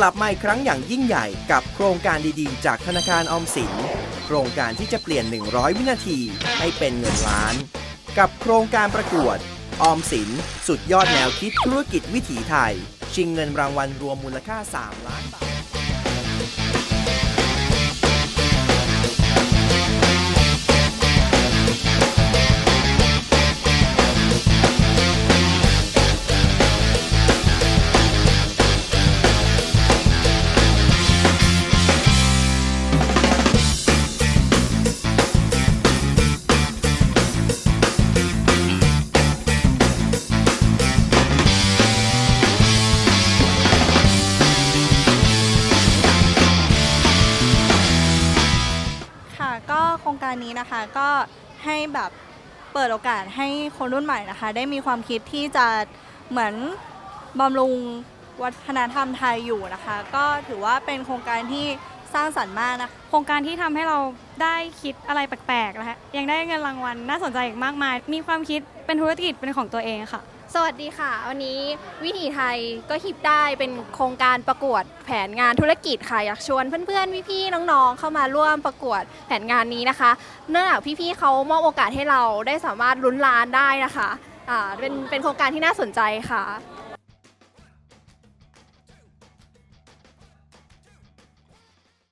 กลับมาอีกครั้งอย่างยิ่งใหญ่กับโครงการดีๆ จากธนาคารออมสิน โครงการที่จะเปลี่ยน 100 วินาทีให้เป็นเงินล้าน กับโครงการประกวด ออมสิน สุดยอดแนวคิดธุรกิจวิถีไทย ชิงเงินรางวัลรวมมูลค่า 3 ล้านบาท ก็โครงการนี้นะคะก็ให้แบบเปิดโอกาสให้คนรุ่นใหม่นะคะ ได้มีความคิดที่จะเหมือนบำรุงวัฒนธรรมไทยอยู่นะคะ ก็ถือว่าเป็นโครงการที่ สร้างสรรค์มากนะคะโครงการที่ทำให้เราได้คิดอะไรแปลกๆนะคะยังได้เงินรางวัลน่าสนใจอีกมากมาย มีความคิดเป็นธุรกิจเป็นของตัวเองค่ะ สวัสดีค่ะ วันนี้วิถีไทยก็ฮิปได้เป็นโครงการประกวดแผนงานธุรกิจค่ะอยากชวนเพื่อนๆพี่ๆน้องๆ เข้ามาร่วมประกวดแผนงานนี้นะคะ เนื่องจากพี่ๆเขามอบโอกาสให้เราได้สามารถลุ้นล้านได้นะคะอ่าเป็นเป็นโครงการที่น่าสนใจค่ะ